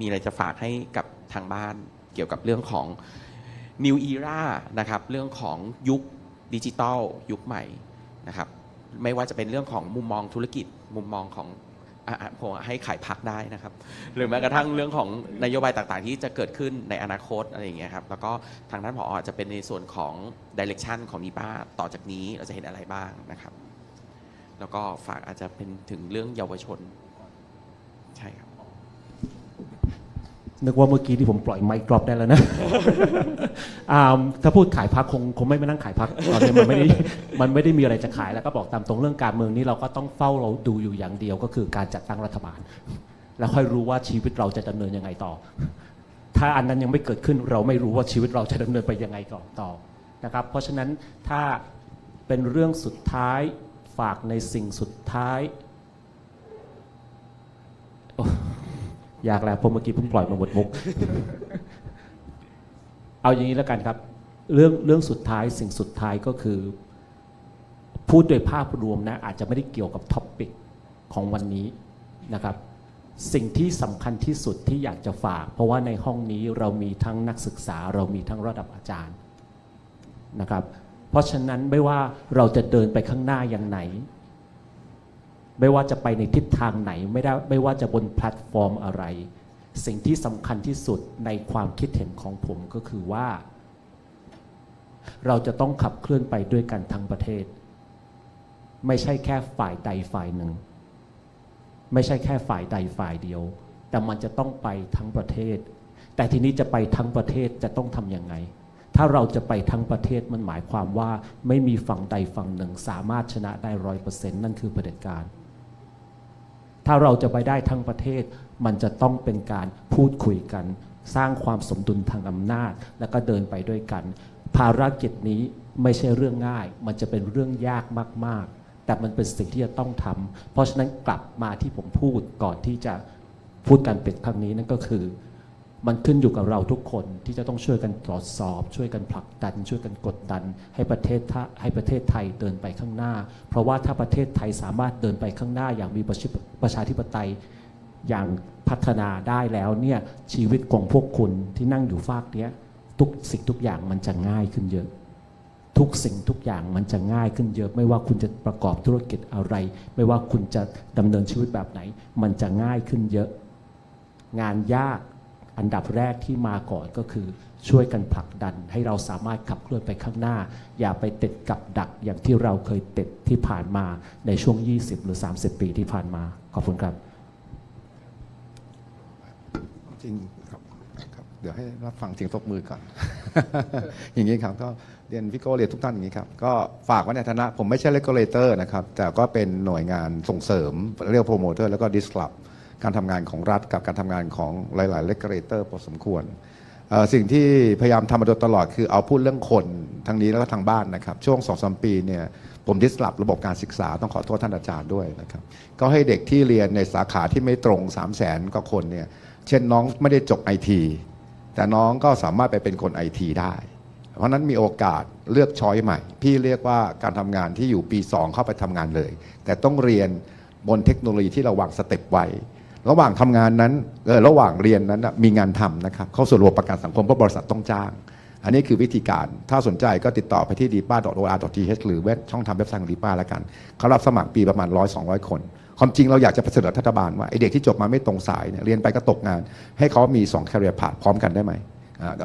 มีอะไรจะฝากให้กับทางบ้านเกี่ยวกับเรื่องของ New Era นะครับ เรื่องของยุคดิจิตอลยุคใหม่นะครับ ไม่ว่าจะเป็นเรื่องของมุมมองธุรกิจ มุมมองของอผมให้ขายพักได้นะครับ หรือแม้กระทั่งเรื่องของนโยบายต่างๆ ที่จะเกิดขึ้นในอนาคตอะไรอย่างเงี้ยครับ แล้วก็ทางด้านผออาจจะเป็นในส่วนของดิเรกชันของนีป้าต่อจากนี้เราจะเห็นอะไรบ้างนะครับ แล้วก็ฝากอาจจะเป็นถึงเรื่องเยาวชน ใช่ครับ นึกว่าเมื่อกี้ที่ผมปล่อยไมค์กรอบได้แล้วนะ อ่าถ้าพูดขายพักคงคงไม่มานั่งขายพักตอนนี้มันไม่ได้มันไม่ได้มีอะไรจะขายแล้วก็บอกตามตรงเรื่องการเมืองนี้เราก็ต้องเฝ้าเราดูอยู่อย่างเดียวก็คือการจัดตั้งรัฐบาล แล้วค่อยรู้ว่าชีวิตเราจะดำเนินยังไงต่อ ถ้าอันนั้นยังไม่เกิดขึ้นเราไม่รู้ว่าชีวิตเราจะดำเนินไปยังไงก่อนต่อนะครับ เพราะฉะนั้นถ้าเป็นเรื่องสุดท้ายฝากในสิ่งสุดท้าย อยากแล้วเพราะเมื่อกี้เพิ่งปล่อยมาหมดมุก เอาอย่างนี้แล้วกันครับ เรื่องเรื่องสุดท้ายสิ่งสุดท้ายก็คือ พูดโดยภาพรวมนะ อาจจะไม่ได้เกี่ยวกับท็อปปิกของวันนี้นะครับ สิ่งที่สำคัญที่สุดที่อยากจะฝาก เพราะว่าในห้องนี้เรามีทั้งนักศึกษา เรามีทั้งระดับอาจารย์นะครับ เพราะฉะนั้นไม่ว่าเราจะเดินไปข้างหน้าอย่างไหน ไม่ว่าจะไปในทิศทางไหนไม่ได้ไม่ว่าจะบนแพลตฟอร์มอะไร สิ่งที่สำคัญที่สุดในความคิดเห็นของผมก็คือว่า เราจะต้องขับเคลื่อนไปด้วยกันทั้งประเทศ ไม่ใช่แค่ฝ่ายใดฝ่ายหนึ่ง ไม่ใช่แค่ฝ่ายใดฝ่ายเดียว แต่มันจะต้องไปทั้งประเทศ แต่ทีนี้จะไปทั้งประเทศจะต้องทำยังไงถ้าเราจะไปทั้งประเทศมันหมายความว่าไม่มีฝั่งใดฝั่งหนึ่ง สามารถชนะได้ร้อยเปอร์เซ็นต์นั่นคือเผด็จการ ถ้าเราจะไปได้ทั้งประเทศ มันจะต้องเป็นการพูดคุยกัน สร้างความสมดุลทางอำนาจ แล้วก็เดินไปด้วยกัน ภารกิจนี้ไม่ใช่เรื่องง่าย มันจะเป็นเรื่องยากมากๆ แต่มันเป็นสิ่งที่จะต้องทำเพราะฉะนั้นกลับมาที่ผมพูดก่อนที่จะพูดการปิดครั้งนี้นั่นก็คือ มันขึ้นอยู่กับเราทุกคนที่จะต้องช่วยกันตรวจสอบ ช่วยกันผลักดัน ช่วยกันกดดัน ให้ประเทศให้ประเทศไทยเดินไปข้างหน้า เพราะว่าถ้าประเทศไทยสามารถเดินไปข้างหน้าอย่างมีประชิประชาธิปไตยอย่างพัฒนาได้แล้วเนี่ยชีวิตของพวกคุณที่นั่งอยู่ฝากเนี้ยทุกสิ่งทุกอย่างมันจะง่ายขึ้นเยอะ ทุกสิ่งทุกอย่างมันจะง่ายขึ้นเยอะ ไม่ว่าคุณจะประกอบธุรกิจอะไร ไม่ว่าคุณจะดำเนินชีวิตแบบไหน มันจะง่ายขึ้นเยอะ งานยาก อันดับแรกที่มาก่อนก็คือช่วยกันผลักดันให้เราสามารถขับเคลื่อนไปข้างหน้า อย่าไปติดกับดักอย่างที่เราเคยติดที่ผ่านมาในช่วง 20 หรือ 30 ปีที่ผ่านมา ขอบคุณครับ จริงครับครับเดี๋ยวให้รับฟังเสียงตบมือก่อน อย่างนี้ครับก็เรียนพี่โก้เรียนทุกท่านอย่างนี้ครับ ก็ฝากไว้ในฐานะ ผมไม่ใช่เลกเลเตอร์นะครับ แต่ก็เป็นหน่วยงานส่งเสริมเรียกโปรโมเตอร์แล้วก็ดิส u p การทำงานของรัฐกับการทำงานของหลายๆเลกเลเตอร์พอสมควรสิ่งที่พยายามทำมาโดยตลอดคือเอาพูดเรื่องคนทางนี้แล้วก็ทางบ้านนะครับ ช่วงสองสมปีเนี่ยผมดิสลอระบบการศึกษาต้องขอโทษท่านอาจารย์ด้วยนะครับ ก็ให้เด็กที่เรียนในสาขาที่ไม่ตรง 3 0 0แสนกว่าคนเนี่ยเช่นน้องไม่ได้จบไอทีแต่น้องก็สามารถไปเป็นคนไอทีได้ เพราะฉะนั้นมีโอกาสเลือกช้อยใหม่ พี่เรียกว่าการทำงานที่อยู่ปี 2 เข้าไปทำงานเลย แต่ต้องเรียนบนเทคโนโลยีที่เราวางสเต็ปไว้ ระหว่างทำงานนั้นเออระหว่างเรียนนั้นมีงานทำนะครับ เข้าสู่ระบบประกันสังคมเพราะบริษัทต้องจ้าง อันนี้คือวิธีการถ้าสนใจก็ติดต่อไปที่ d p a o r t h หรือเว็บช่องทางเว็บไซต์ของ d p a แล้วกันเขารับสมัครปีประมาณ 100 200 คน ความจริงเราอยากจะเสนอรัฐบาลว่าไอเด็กที่จบมาไม่ตรงสายเนี่ยเรียนไปก็ตกงาน ให้เขามี2 career path พร้อมกันได้ไหม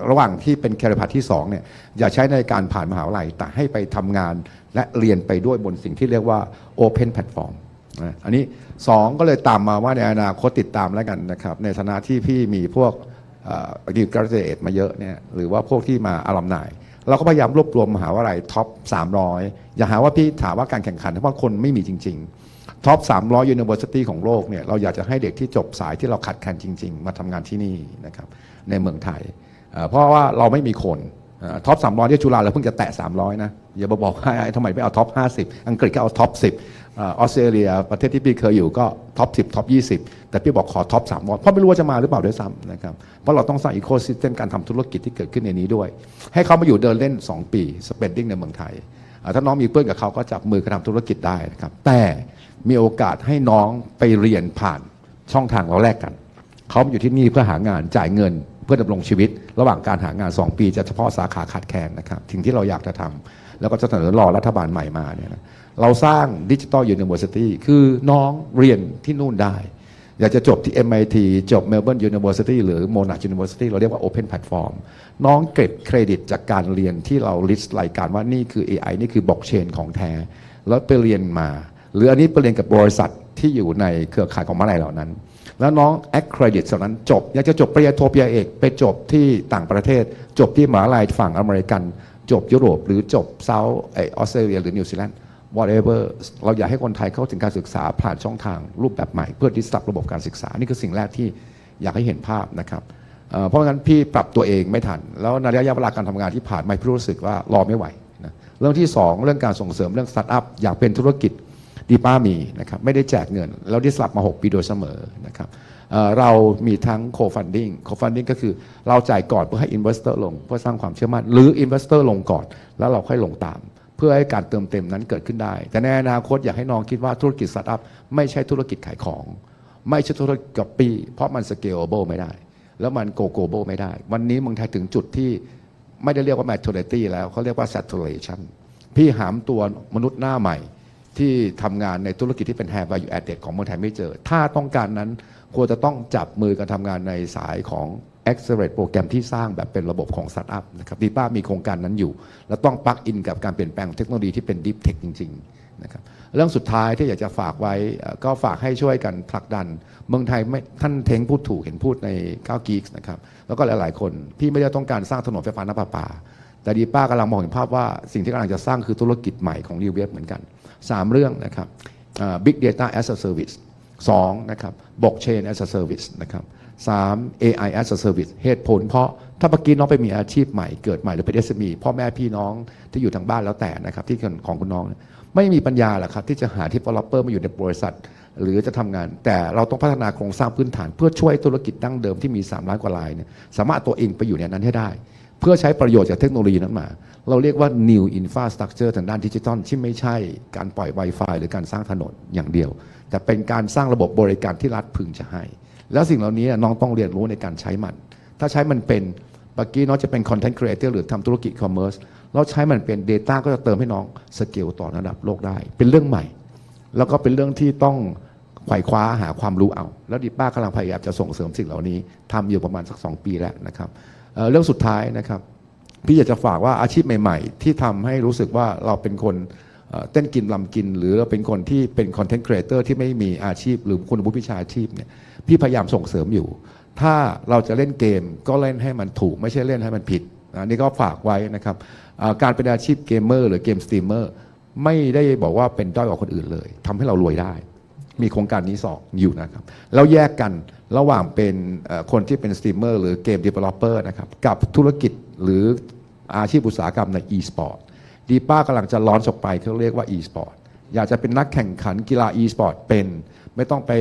ระหว่างที่เป็น career path ที่2เนี่ยอย่าใช้ในการผ่านมหาวิทยาลัยแต่ให้ไปทำงานและเรียนไปด้วยบนสิ่งที่เรียกว่า open platform นะอันนี้ 2 ก็เลยตามมาว่าในอนาคตติดตามแล้วกันนะครับ ในฐานะที่พี่มีพวกอดิวกราเ a ตมาเยอะเนี่ยหรือว่าพวกที่มาอารมณ์นายเราก็พยายามรวบรวมมหาวิทยาลัยท็อป 300 อย่าหาว่าพี่ถามว่าการแข่งขันเพราะคนไม่มีจริง ๆ ท็อป 300 University ของโลกเนี่ยเราอยากจะให้เด็กที่จบสายที่เราขัดแคลนจริง ๆ มาทำงานที่นี่นะครับในเมืองไทย เพราะว่าเราไม่มีคนท็อป 300 ที่จุฬาเราเพิ่งจะแตะ 300 นะ อย่ามาบอกว่าทำไมไม่เอาท็อป 50 อังกฤษก็เอาท็อป 10ออสเตรเลียประเทศที่พี่เคยอยู่ก็ท็อป 10 ท็อป 20 แต่พี่บอกขอท็อป300เพราะไม่รู้ว่าจะมาหรือเปล่าด้วยซ้ำนะครับ เพราะเราต้องสร้างอีโคซิสเต็มการทำธุรกิจที่เกิดขึ้นในนี้ด้วย ให้เขามาอยู่เดินเล่น 2 ปีสเปนดิ้งในเมืองไทย ถ้าน้องมีเพื่อนกับเขาก็จับมือกันทำธุรกิจได้นะครับ แต่มีโอกาสให้น้องไปเรียนผ่านช่องทางเราแลกกัน เขาอยู่ที่นี่เพื่อหางานจ่ายเงินเพื่อดำรงชีวิต ระหว่างการหางาน 2 ปีจะเฉพาะสาขาขาดแคลนนะครับสิ่งที่เราอยากจะทำแล้วก็จะเสนอรอรัฐบาลใหม่มาเนี่ยนะ เราสร้างดิจิ t a ลยูนิเวอร์ซิตี้คือน้องเรียนที่นู่นได้ อยากจะจบที่ MIT จบ Melbourne University หรือ Monash University เราเรียกว่า Open Platform น้องเก็บเครดิตจากการเรียนที่เรา list รายการว่านี่คือ AI นี่คือบล็อกเชนของแท้ แล้วไปเรียนมา หรืออันนี้ไปเรียนกับบริษัทที่อยู่ในเครือข่ายของมหาลัยเหล่านั้น แล้วน้อง accredit ส่วนนั้นจบ อยากจะจบปริญญาโทปริญญาเอกไปจบที่ต่างประเทศ จบที่มหาลัยฝั่งอเมริกัน จบยุโรป หรือจบเซาท์ออสเตรเลียหรือนิวซีแลนด์ whatever เราอยากให้คนไทยเข้าถึงการศึกษาผ่านช่องทางรูปแบบใหม่ เพื่อดิสรับระบบการศึกษา นี่คือสิ่งแรกที่อยากให้เห็นภาพนะครับเพราะงั้นพี่ปรับตัวเองไม่ทัน แล้วในระยะเวลาการทำงานที่ผ่านมาพี่รู้สึกว่ารอไม่ไหวนะเรื่องที่สองเรื่องการส่งเสริมเรื่องสตาร์ทอัพอยากเป็นธุรกิจดีป้ามีนะครับไม่ได้แจกเงิน แล้วดิสรับมา 6 ปีโดยเสมอนะครับเอ่อเรามีทั้ง co-funding co-funding ก็คือเราจ่ายก่อนเพื่อให้ investor ลงเพื่อสร้างความเชื่อมั่น หรือ investor ลงก่อน แล้วเราค่อยลงตาม เพื่อให้การเติมเต็มนั้นเกิดขึ้นได้ แต่ในอนาคตอยากให้น้องคิดว่าธุรกิจสตาร์ทอัพไม่ใช่ธุรกิจขายของ ไม่ใช่ธุรกิจกับปี เพราะมัน scalable ไม่ได้ แล้วมัน go global ไม่ได้ วันนี้เมืองไทยถึงจุดที่ไม่ได้เรียกว่า maturity แล้วเขาเรียกว่า saturation พี่หามตัวมนุษย์หน้าใหม่ ที่ทำงานในธุรกิจที่เป็น high value added ของเมืองไทยไม่เจอ ถ้าต้องการนั้นควรจะต้องจับมือกันทำงานในสายของ accelerate โปรแกรมที่สร้างแบบเป็นระบบของ startup นะครับดีป้ามีโครงการนั้นอยู่ แล้วต้องปลักอินกับการเปลี่ยนแปลงเทคโนโลยีที่เป็น deep tech จริงๆนะครับเรื่องสุดท้ายที่อยากจะฝากไว้ก็ฝากให้ช่วยกันผลักดัน เมืองไทยไม่ท่านเทงพูดถูกเห็นพูดในก้าวกีกนะครับแล้วก็หลายๆ คนพี่ไม่ได้ต้องการสร้างถนนไฟฟ้าน้ำประปา แต่ดีป้ากำลังมองเห็นภาพว่าสิ่งที่กำลังจะสร้างคือธุรกิจใหม่ของ New Wave เหมือนกัน 3 เรื่องนะครับอ่า Big Data as a Service 2นะครับ Blockchain as a Service นะครับ 3 AI as a Service เหตุผลเพราะถ้าเมื่อกี้น้องไปมีอาชีพใหม่เกิดใหม่หรือเป็น SME พ่อแม่พี่น้องที่อยู่ทางบ้านแล้วแต่นะครับที่ของคุณน้องเนี่ยไม่มีปัญญาหรอกครับที่จะหาที่ developer มาอยู่ในบริษัท หรือจะทำงาน แต่เราต้องพัฒนาโครงสร้างพื้นฐาน เพื่อช่วยธุรกิจดั้งเดิมที่มี 3 ล้านกว่ารายเนี่ยสามารถเอาตัวเองไปอยู่ในนั้นให้ได้ เพื่อใช้ประโยชน์จากเทคโนโลยีนั้นมา เราเรียกว่า new infrastructure ทางด้านดิจิทัลที่ไม่ใช่การปล่อย Wi-Fi หรือการสร้างถนนอย่างเดียว แต่เป็นการสร้างระบบบริการที่รัฐพึงจะให้ แล้วสิ่งเหล่านี้น้องต้องเรียนรู้ในการใช้มัน ถ้าใช้มันเป็นเมื่อกี้น้องจะเป็น content creator หรือทำธุรกิจ commerce เราใช้มันเป็น data ก็จะเติมให้น้องสเกลต่อระดับโลกได้ เป็นเรื่องใหม่ แล้วก็เป็นเรื่องที่ต้องไขว่คว้าหาความรู้เอา แล้วดิป้ากำลังพยายามจะส่งเสริมสิ่งเหล่านี้ทำอยู่ประมาณสัก 2 ปีแล้วนะครับเเรื่องสุดท้ายนะครับ พี่อยากจะฝากว่าอาชีพใหม่ ๆ ที่ทำให้รู้สึกว่าเราเป็นคน เต้นกินลำกิน หรือเราเป็นคนที่เป็นคอนเทนต์ครีเอเตอร์ที่ไม่มีอาชีพ หรือคุณวุฒิวิชาชีพเนี่ยพี่พยายามส่งเสริมอยู่ ถ้าเราจะเล่นเกมก็เล่นให้มันถูกไม่ใช่เล่นให้มันผิดอันนี้ก็ฝากไว้นะครับการเป็นอาชีพเกมเมอร์หรือเกมสตรีมเมอร์ไม่ได้บอกว่าเป็นด้อยกว่าคนอื่นเลยทำให้เรารวยได้ มีโครงการนี้สองอยู่นะครับแล้วแยกกันระหว่างเป็นคนที่เป็นสตรีมเมอร์หรือเกม developer นะครับกับธุรกิจหรืออาชีพอุตสาหกรรมใน e-sport ดีป้ากำลังจะร้อนออกไปเขาเรียกว่า e-sport อยากจะเป็นนักแข่งขันกีฬา e-sport เป็น ไม่ต้องไป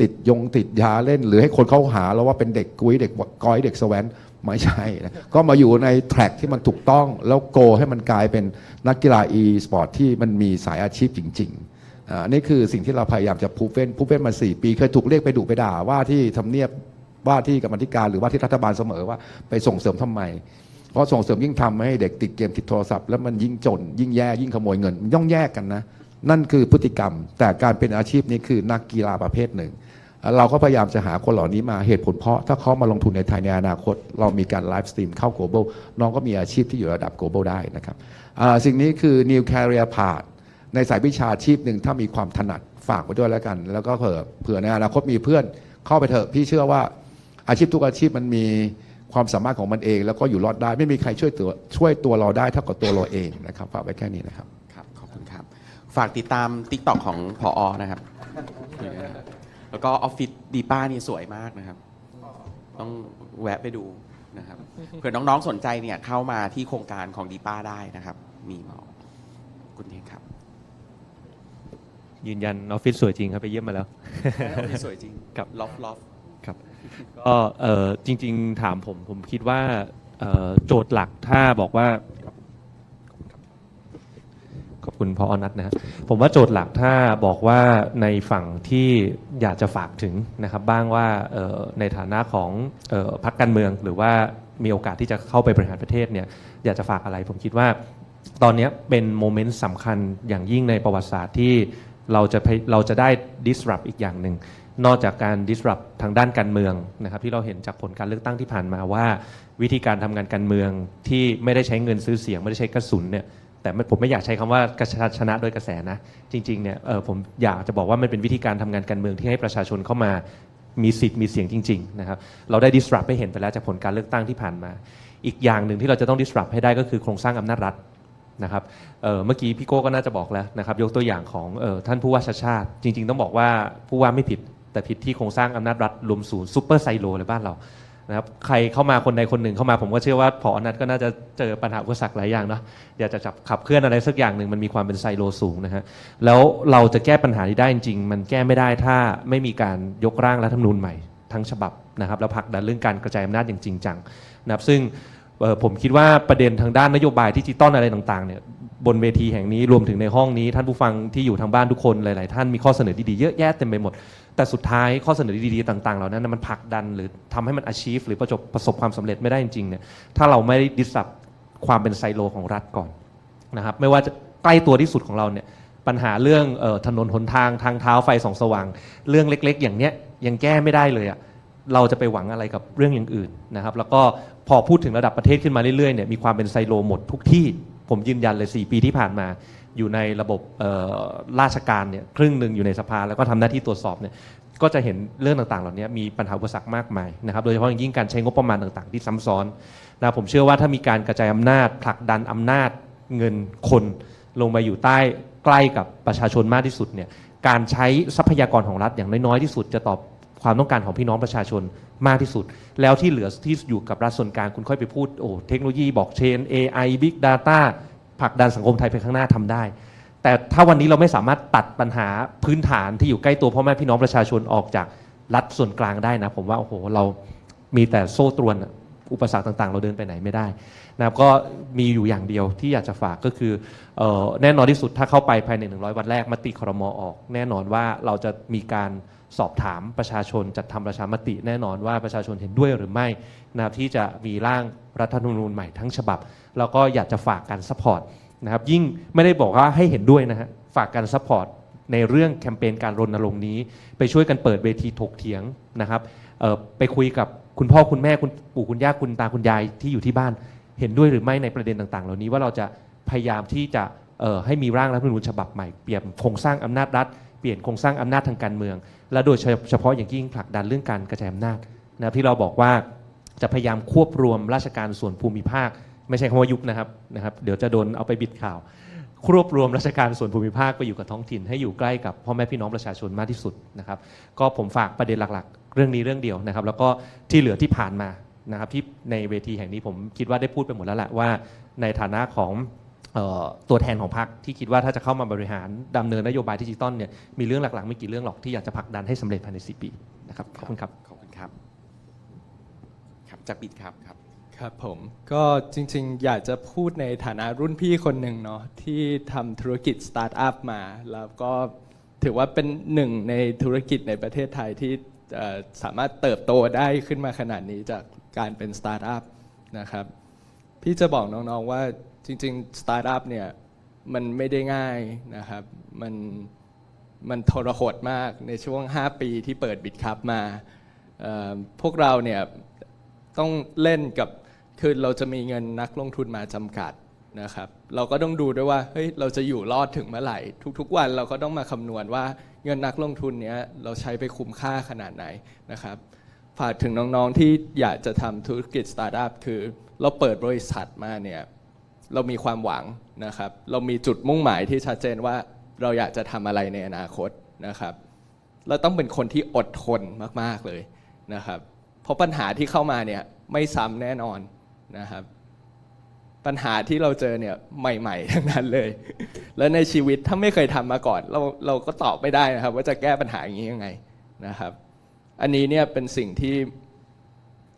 ติดยงติดยาเล่น หรือให้คนเขาหาแล้วว่าเป็นเด็กกุ้ยเด็กก้อยเด็กแสวนไม่ใช่นะก็มาอยู่ในแทร็กที่มันถูกต้องแล้วโกให้มันกลายเป็นนักกีฬา e-sport ที่มันมีสายอาชีพจริงๆอ่านี่คือสิ่งที่เราพยายามจะพูเฟ้นพูเฟ้นมา 4 ปี เคยถูกเรียกไปดุไปด่าว่าที่ทำเนียบว่าที่กรรมธิการหรือว่าที่รัฐบาลเสมอว่าไปส่งเสริมทำไม พราะส่งเสริมยิ่งทำให้เด็กติดเกมติดโทรศัพท์แล้วมันยิ่งจน ยิ่งแย่ยิ่งขโมยเงินมันย่องแยกกันนะ นั่นคือพฤติกรรม แต่การเป็นอาชีพนี้คือนักกีฬาประเภทหนึ่ง เราก็พยายามจะหาคนเหล่านี้มาเหตุผลเพราะถ้าเขามาลงทุนในไทยในอนาคต เรามีการไลฟ์สตรีมเข้า global น้องก็มีอาชีพที่อยู่ระดับ global ได้นะครับสิ่งนี้คือ new career path ในสายวิชาชีพหนึ่งถ้ามีความถนัดฝากไว้ด้วยแล้วกัน แล้วก็เผื่อเผื่อในอนาคตมีเพื่อนเข้าไปเถอะพี่เชื่อว่าอาชีพทุกอาชีพมันมี ความสามารถของมันเอง แล้วก็อยู่รอดได้ไม่มีใครช่วยตัวช่วยตัวเราได้เท่ากับตัวเราเองนะครับฝากไว้แค่นี้นะครับ ครับขอบคุณครับ ฝากติดตาม t ิ k t o k ของพออนะครับ แล้วก็ออฟฟิศดีป้านี่สวยมากนะครับ ต้องแวะไปดูนะครับเผื่อน้องๆสนใจเนี่ยเข้ามาที่โครงการของดีป้าได้นะครับ มีมาคุณเทงครับ ยืนยันออฟฟิศสวยจริงครับไปเยี่ยมมาแล้วออฟฟิศสวยจริงครับล็อฟล็อฟครับ ก็เออจริง ๆ ถามผมผมคิดว่าเอ่อโจทย์หลักถ้าบอกว่า ขอบคุณพออนัทนะฮะผมว่าโจทย์หลักถ้าบอกว่าในฝั่งที่อยากจะฝากถึงนะครับ บ้างว่าเอ่อในฐานะของเอ่อพรรคการเมือง หรือว่ามีโอกาสที่จะเข้าไปบริหารประเทศเนี่ยอยากจะฝากอะไร ผมคิดว่าตอนเนี้ยเป็นโมเมนต์สำคัญอย่างยิ่งในประวัติศาสตร์ที่เราจะพยเราจะได้ disrupt อีกอย่างหนึ่ง นอกจากการ disrupt ทางด้านการเมืองนะครับที่เราเห็นจากผลการเลือกตั้งที่ผ่านมาว่า วิธีการทำงานการเมืองที่ไม่ได้ใช้เงินซื้อเสียง ไม่ได้ใช้กระสุนเนี่ยแต่ผมไม่อยากใช้คำว่ากระชชนะโดยกระแสนะ จริงๆเนี่ยเออผมอยากจะบอกว่ามันเป็นวิธีการทำงานการเมืองที่ให้ประชาชนเข้ามามีสิทธิ์มีเสียงจริงๆนะครับเราได้ disrupt ให้เห็นไปแล้วจากผลการเลือกตั้งที่ผ่านมา อีกอย่างหนึ่งที่เราจะต้อง disrupt ให้ได้ก็คือโครงสร้างอำนาจรัฐนะครับเเมื่อกี้พี่โก้ก็น่าจะบอกแล้วนะครับยกตัวอย่างของออท่านผู้ว่าชาชาติ จริง ๆ ต้องบอกว่าผู้ว่าไม่ผิด แต่ผิดที่โครงสร้างอำนาจรัฐรวมศูนย์ซูเปอร์ไซโลเลยบ้านเรานะครับใครเข้ามาคนใดคนหนึ่งเข้ามาผมก็เชื่อว่าพออนัทก็น่าจะเจอปัญหาอุปสรรคหลายอย่างเนาะอยากจะจับขับเคลื่อนอะไรสักอย่างหนึ่งมันมีความเป็นไซโลสูงนะฮะแล้วเราจะแก้ปัญหานี้ได้จริงๆมันแก้ไม่ได้ถ้าไม่มีการยกร่างรัฐธรรมนูญใหม่ทั้งฉบับนะครับแล้วผลักดันเรื่องการกระจายอำนาจอย่างจริงจังนะครับซึ่งผมคิดว่าประเด็นทางด้านนโยบายดิจิตอลอะไรต่างๆเนี่ยบนเวทีแห่งนี้รวมถึงในห้องนี้ท่านผู้ฟังที่อยู่ทางบ้านทุกคนหลาย ๆ ท่านมีข้อเสนอดีๆเยอะแยะเต็มไปหมด แต่สุดท้ายข้อเสนอดีๆต่างๆ เหล่านั้นนะมันผลักดันหรือทำให้มัน achieve หรือประสบประสบความสำเร็จไม่ได้จริงๆเนี่ยถ้าเราไม่ดิสรับความเป็นไซโลของรัฐก่อนนะครับไม่ว่าจะใกล้ตัวที่สุดของเราเนี่ยปัญหาเรื่องออถนนหนทางทางเท้าไฟส่องสว่าง เรื่องเล็กๆ อย่างเนี้ยยังแก้ไม่ได้เลยอะเราจะไปหวังอะไรกับเรื่องอย่างอื่นนะครับแล้วก็พอพูดถึงระดับประเทศขึ้นมาเรื่อยๆเนี่ยมีความเป็นไซโลหมดทุกที่ผมยืนยันเลย 4 ปีที่ผ่านมา อยู่ในระบบราชการเนี่ยครึ่งหนึ่งอยู่ในสภาแล้วก็ทำหน้าที่ตรวจสอบเนี่ยก็จะเห็นเรื่องต่างๆ เหล่านี้มีปัญหาอุปสรรคมากมายนะครับโดยเฉพาะอย่างยิ่งการใช้งบประมาณต่างๆ ที่ซ้ำซ้อนนะผมเชื่อว่าถ้ามีการกระจายอำนาจ ผลักดันอำนาจเงินคนลงมาอยู่ใต้ใกล้กับประชาชนมากที่สุดเนี่ยการใช้ทรัพยากรของรัฐอย่างน้อยๆที่สุดจะตอบความต้องการของพี่น้องประชาชนมากที่สุด แล้วที่เหลือที่อยู่กับรัฐส่วนกลางคุณค่อยไปพูดโอ้เทคโนโลยีบอกเชน AI Big Data ผลักดันสังคมไทยไปข้างหน้าทำได้ แต่ถ้าวันนี้เราไม่สามารถตัดปัญหาพื้นฐานที่อยู่ใกล้ตัวพ่อแม่พี่น้องประชาชนออกจากรัฐส่วนกลางได้นะ ผมว่าโอ้โหเรามีแต่โซ่ตรวนอุปสรรคต่าง ๆ เราเดินไปไหนไม่ได้ นะครับก็มีอยู่อย่างเดียวที่อยากจะฝากก็คือเออแน่นอนที่สุดถ้าเข้าไปภายใน 100 วันแรกมติครมออก แน่นอนว่าเราจะมีการสอบถามประชาชนจัดทำประชามติ แน่นอนว่าประชาชนเห็นด้วยหรือไม่นะครับที่จะมีร่างรัฐธรรมนูญใหม่ทั้งฉบับ แล้วก็อยากจะฝากการซัพพอร์ตนะครับยิ่งไม่ได้บอกว่าให้เห็นด้วยนะฮะฝากการซัพพอร์ตในเรื่องแคมเปญการรณรงค์นี้ ไปช่วยกันเปิดเวทีถกเถียงนะครับไปคุยกับคุณพ่อคุณแม่คุณปู่คุณย่าคุณตาคุณยายที่อยู่ที่บ้าน เห็นด้วยหรือไม่ในประเด็นต่างๆ เหล่านี้ว่าเราจะพยายามที่จะให้มีร่างรัฐธรรมนูญฉบับใหม่เปลี่ยนโครงสร้างอำนาจรัฐเปลี่ยนโครงสร้างอำนาจทางการเมือง และโดยเฉพาะอย่างยิ่งผลักดันเรื่องการกระจายอำนาจนะครับที่เราบอกว่าจะพยายามควบรวมราชการส่วนภูมิภาค ไม่ใช่คำว่ายุบนะครับนะครับเดี๋ยวจะโดนเอาไปบิดข่าว ควบรวมราชการส่วนภูมิภาคไปอยู่กับท้องถิ่น ให้อยู่ใกล้กับพ่อแม่พี่น้องประชาชนมากที่สุดนะครับก็ผมฝากประเด็นหลักๆ เรื่องนี้เรื่องเดียวนะครับ แล้วก็ที่เหลือที่ผ่านมา นะครับที่ในเวทีแห่งนี้ผมคิดว่าได้พูดไปหมดแล้วแหละว่า ในฐานะของเอ่อตัวแทนของพรรคที่คิดว่าถ้าจะเข้ามาบริหารดำเนินนโยบายดิจิตอลเนี่ยมีเรื่องหลักๆไม่กี่เรื่องหรอกที่อยากจะผลักดันให้สำเร็จภายใน 4 ปีนะครับขอบคุณครับขอบคุณครับครับจากบิดครับครับครับผมก็จริงๆ อยากจะพูดในฐานะรุ่นพี่คนหนึ่งเนาะที่ทำธุรกิจสตาร์ทอัพมา แล้วก็ถือว่าเป็นหนึ่งในธุรกิจในประเทศไทยที่เอ่อสามารถเติบโตได้ขึ้นมาขนาดนี้จาก การเป็นสตาร์ทอัพนะครับพี่จะบอกน้องๆว่าจริงๆสตาร์ทอัพเนี่ยมันไม่ได้ง่ายนะครับมันมันทรหดมากในช่วง 5 ปีที่เปิดบิตคับมา พวกเราเนี่ยต้องเล่นกับคือเราจะมีเงินนักลงทุนมาจำกัดนะครับ เราก็ต้องดูด้วยว่าเฮ้ยเราจะอยู่รอดถึงเมื่อไหร่ ทุกๆวันเราก็ต้องมาคำนวณว่าเงินนักลงทุนเนี้ยเราใช้ไปคุ้มค่าขนาดไหนนะครับ ฝากถึงน้องๆที่อยากจะทำธุรกิจสตาร์ทอัพคือเราเปิดบริษัทมาเนี่ยเรามีความหวังนะครับ เรามีจุดมุ่งหมายที่ชัดเจนว่าเราอยากจะทำอะไรในอนาคตนะครับ เราต้องเป็นคนที่อดทนมากๆเลยนะครับ เพราะปัญหาที่เข้ามาเนี่ยไม่ซ้ำแน่นอนนะครับ ปัญหาที่เราเจอเนี่ยใหม่ ๆ ทั้งนั้นเลย แล้วในชีวิตถ้าไม่เคยทำมาก่อน เราเราก็ตอบไม่ได้นะครับ ว่าจะแก้ปัญหาอย่างนี้ยังไงนะครับ อันนี้เนี่ยเป็นสิ่งที่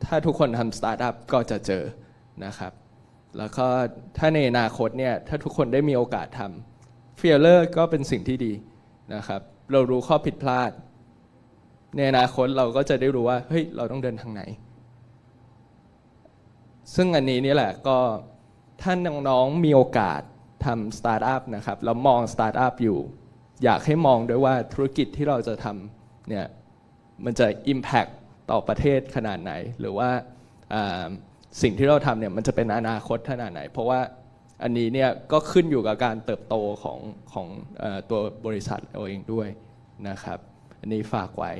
ถ้าทุกคนทำสตาร์ทอัพก็จะเจอนะครับ แล้วก็ถ้าในอนาคตเนี่ยถ้าทุกคนได้มีโอกาสทำ failure ก็เป็นสิ่งที่ดีนะครับ เรารู้ข้อผิดพลาด ในอนาคตเราก็จะได้รู้ว่าเฮ้ยเราต้องเดินทางไหน ซึ่งอันนี้นี่แหละก็ถ้าน้องๆมีโอกาสทำสตาร์ทอัพนะครับแล้วมองสตาร์ทอัพอยู่ อยากให้มองด้วยว่าธุรกิจที่เราจะทำเนี่ย มันจะ Impact ต่อประเทศขนาดไหน หรือว่าสิ่งที่เราทำเนี่ยมันจะเป็นอนาคตขนาดไหน เพราะว่าอันนี้เนี่ยก็ขึ้นอยู่กับการเติบโตของของอตัวบริษัทเราเองด้วยนะครับ อันนี้ฝากไว้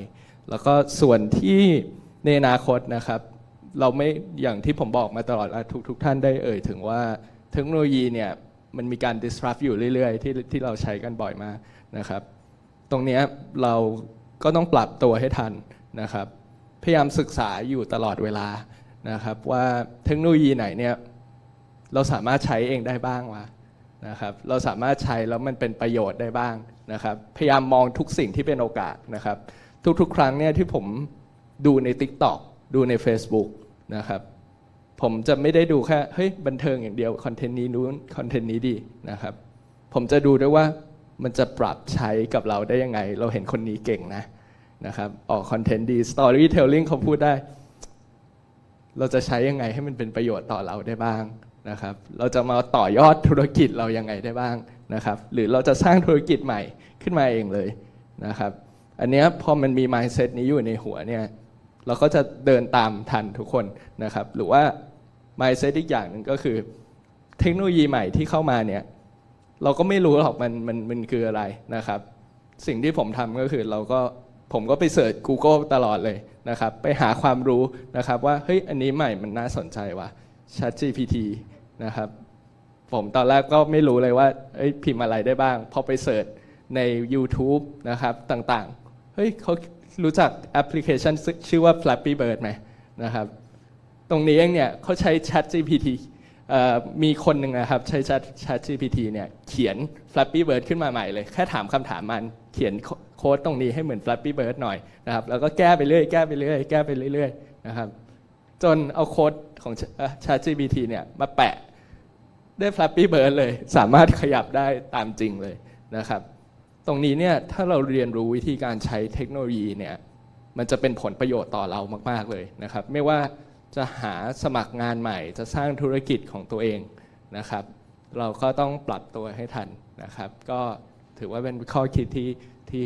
แล้วก็ส่วนที่ในอนาคตนะครับ เราไม่อย่างที่ผมบอกมาตลอดและทุกทุกท่านได้เอ่ยถึงว่าเทคโนโลยีเนี่ยมันมีการ disrupt อยู่เรื่อยๆ ที่ที่เราใช้กันบ่อยมากนะครับ ตรงนี้เรา ก็ต้องปรับตัวให้ทันนะครับ พยายามศึกษาอยู่ตลอดเวลานะครับ ว่าเทคโนโลยีไหนเนี่ยเราสามารถใช้เองได้บ้างวะนะครับ เราสามารถใช้แล้วมันเป็นประโยชน์ได้บ้างนะครับ พยายามมองทุกสิ่งที่เป็นโอกาสนะครับ ทุกๆ ครั้งเนี่ยที่ผมดูใน TikTok ดูใน Facebook นะครับผมจะไม่ได้ดูแค่เฮ้ยบันเทิงอย่างเดียวคอนเทนต์นี้นู้นคอนเทนต์นี้ดีนะครับ ผมจะดูด้วยว่า มันจะปรับใช้กับเราได้ยังไง เราเห็นคนนี้เก่งนะนะครับออกคอนเทนต์ดี Storytelling เขาพูดได้ เราจะใช้ยังไงให้มันเป็นประโยชน์ต่อเราได้บ้างนะครับ เราจะมาต่อยอดธุรกิจเรายังไงได้บ้างนะครับ หรือเราจะสร้างธุรกิจใหม่ขึ้นมาเองเลยนะครับ อันนี้พอมันมี mindset นี้อยู่ในหัวเนี่ยเราก็จะเดินตามทันทุกคนนะครับ หรือว่า mindset อีกอย่างหนึ่งก็คือ เทคโนโลยีใหม่ที่เข้ามาเนี่ย เราก็ไม่รู้หรอกมันมันมันคืออะไรนะครับ สิ่งที่ผมทำก็คือเราก็ผมก็ไปเสิร์ช Google ตลอดเลยนะครับ ไปหาความรู้นะครับว่าเฮ้ยอันนี้ใหม่มันน่าสนใจว่ะ ChatGPT นะครับผมตอนแรกก็ไม่รู้เลยว่าเอ้ยพิมพ์อะไรได้บ้าง พอไปเสิร์ชใน YouTube นะครับต่างๆ เฮ้ยเขารู้จักแอปพลิเคชันชื่อว่า Flappy Bird ไหมนะครับ ตรงนี้เองเนี่ยเขาใช้ Chat GPT มีคนหนึ่งนะครับใช้ ChatGPT เนี่ยเขียน Flappy Bird ขึ้นมาใหม่เลย แค่ถามคำถามมันเขียนโค้ดตรงนี้ให้เหมือน Flappy Bird หน่อยนะครับแล้วก็แก้ไปเรื่อยแก้ไปเรื่อยแก้ไปเรื่อยๆนะครับจนเอาโค้ดของ Chat GPT เนี่ยมาแปะได้ Flappy Bird เลย สามารถขยับได้ตามจริงเลยนะครับ ตรงนี้เนี่ยถ้าเราเรียนรู้วิธีการใช้เทคโนโลยีเนี่ยมันจะเป็นผลประโยชน์ต่อเรามาก ๆ เลยนะครับ ไม่ว่า จะหาสมัครงานใหม่ จะสร้างธุรกิจของตัวเองนะครับ เราก็ต้องปรับตัวให้ทันนะครับ ก็ถือว่าเป็นข้อคิดที่ที่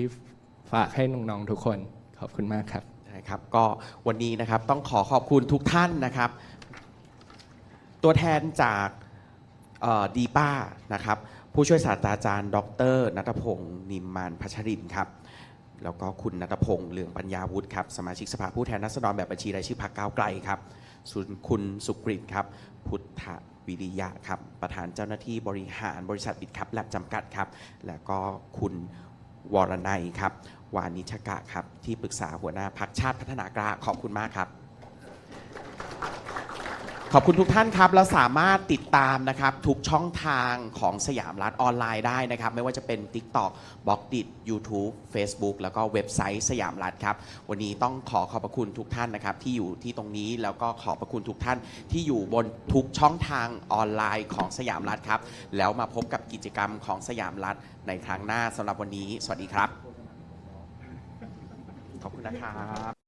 ฝากให้น้องๆทุกคนขอบคุณมากครับนะครับ ก็วันนี้นะครับต้องขอขอบคุณทุกท่านนะครับ ตัวแทนจากดีป้านะครับ ผู้ช่วยศาสตราจารย์ ดรนัทพงศ์นิมมานพัชรินครับ แล้วก็คุณนัทพงศ์เหลืองปัญญาวุฒิครับ สมาชิกสภาผู้แทนราษฎรแบบบัญชีรายชื่อพรรคก้าวไกลครับส่วนคุณสุกริตครับ พุทธวิริยะครับ ประธานเจ้าหน้าที่บริหารบริษัทบิดครับแลบจำกัดครับ แล้วก็คุณวรนัยครับ วานิชกะครับ ที่ปรึกษาหัวหน้าพักชาติพัฒนากล้าขอบคุณมากครับ ขอบคุณทุกท่านครับแล้วสามารถติดตามนะครับ ทุกช่องทางของสยามรัฐออนไลน์ได้นะครับ ไม่ว่าจะเป็น TikTok b l o g d i t YouTube Facebook แล้วก็เว็บไซต์สยามรัฐครับ วันนี้ต้องขอขอบพระคุณทุกท่านนะครับ ที่อยู่ที่ตรงนี้แล้วก็ขอบพระคุณทุกท่านที่อยู่บนทุกช่องทางออนไลน์ของสยามรัฐครับ แล้วมาพบกับกิจกรรมของสยามรัฐในครั้งหน้าสำหรับวันนี้ สวัสดีครับ ขอบคุณนะครับ